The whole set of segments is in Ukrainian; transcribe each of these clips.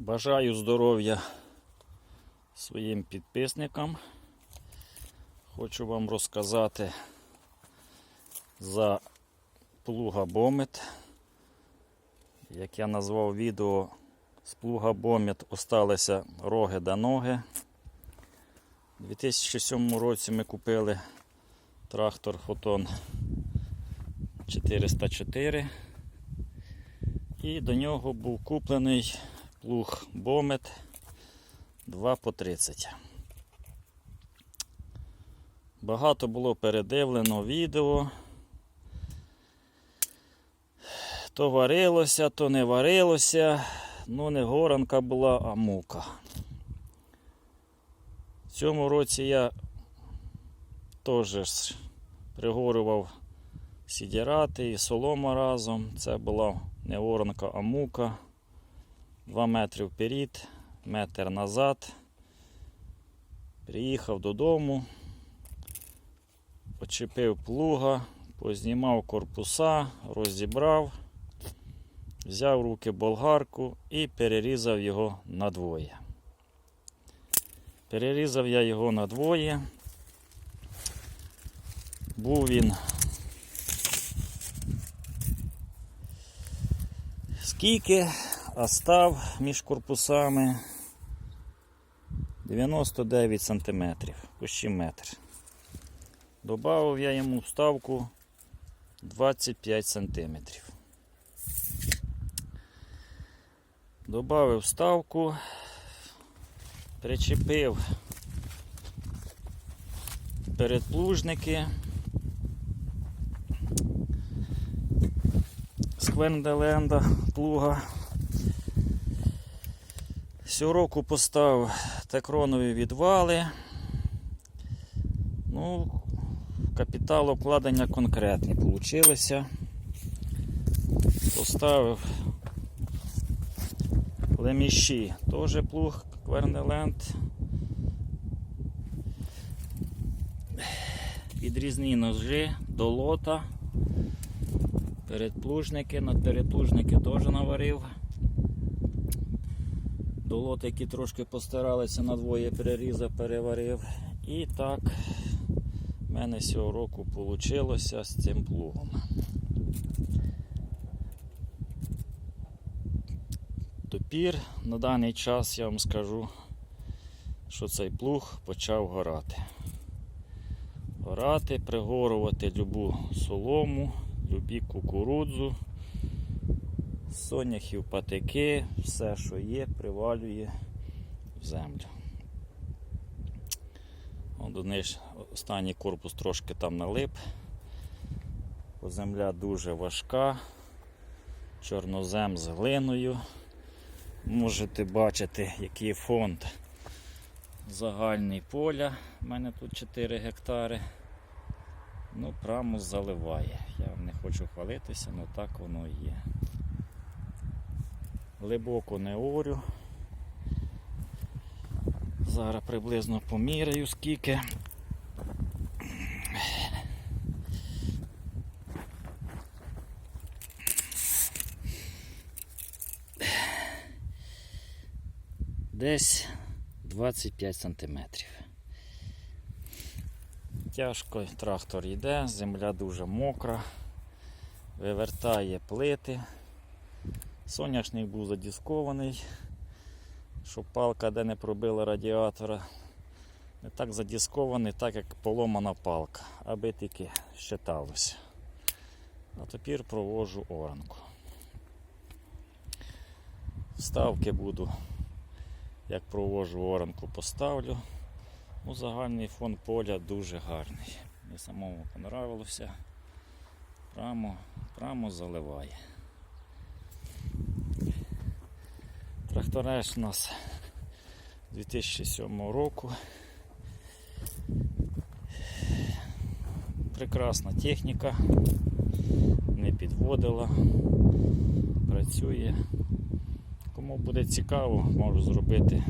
Бажаю здоров'я своїм підписникам. Хочу вам розказати за плуга Бомет. Як я назвав відео, з плуга Бомет осталися роги да ноги. У 2007 році ми купили трактор Фотон 404. І до нього був куплений плуг Бомет 2 по 30. Багато було передивлено відео. То варилося, то не варилося. Ну, не горанка була, а мука. В цьому році я теж пригорював сідірати і солома разом. Це була не воронка, а мука. 2 метри вперед, метр назад. Приїхав додому, почепив плуга, познімав корпуса, розібрав, взяв руки болгарку і перерізав його надвоє. Перерізав я його надвоє. Був він скільки, а став між корпусами 99 см, почти метр. Добавив я йому вставку 25 см. Добавив вставку, причепив передплужники. з Квенделенда плуга. Цього року поставив текронові відвали. Ну, капіталовкладення конкретні получилися. Поставив леміші, теж плуг Квернеленд. Відрізні ножи до лота. Передплужники, над передплужники теж наварив. Долоти, які трошки постаралися надвоє переріза, переварив. І так в мене цього року вийшло з цим плугом. Тепер на даний час я вам скажу, що цей плуг почав горати. Горати, пригорувати любу солому любі кукурудзу, соняхів, патики, все, що є, привалює в землю. От останній корпус трошки там налип. Бо земля дуже важка, чорнозем з глиною. Можете бачити, який фонд загальний поля. У мене тут 4 гектари. Ну, прамус заливає. Я не хочу хвалитися, але так воно і є. Глибоко не орю. Зараз приблизно поміряю скільки. Десь 25 сантиметрів. Тяжко трактор йде, земля дуже мокра, вивертає плити. Соняшник був задіскований, щоб палка де не пробила радіатора. Не так задіскований, так як поломана палка, аби тільки щиталося. А тепер провожу оранку. Вставки буду, як провожу оранку, поставлю. Ну, Загальний фон поля дуже гарний. Мені самому понравилося. Прямо, прямо заливає. Трактореш у нас 2007 року. Прекрасна техніка, не підводила, працює. Кому буде цікаво, можу зробити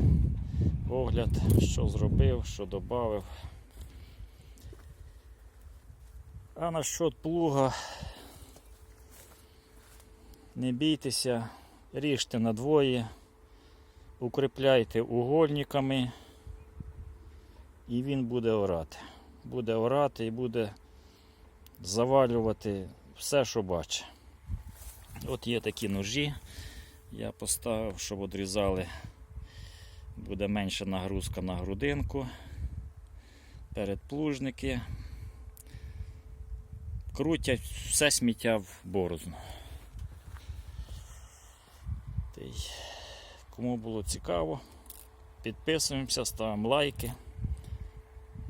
огляд, що зробив, що додав. А насчет плуга не бійтеся, ріжте надвоє, укріпляйте угольниками, і він буде орати. Буде орати і буде завалювати все, що бачить. От є такі ножі. Я поставив, щоб відрізали. Буде менша нагрузка на грудинку. Передплужники. Крутять все сміття в борозну. Кому було цікаво, підписуємося, ставимо лайки.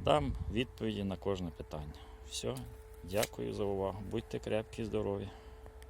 Дам відповіді на кожне питання. Все, дякую за увагу. Будьте крепкі, здорові.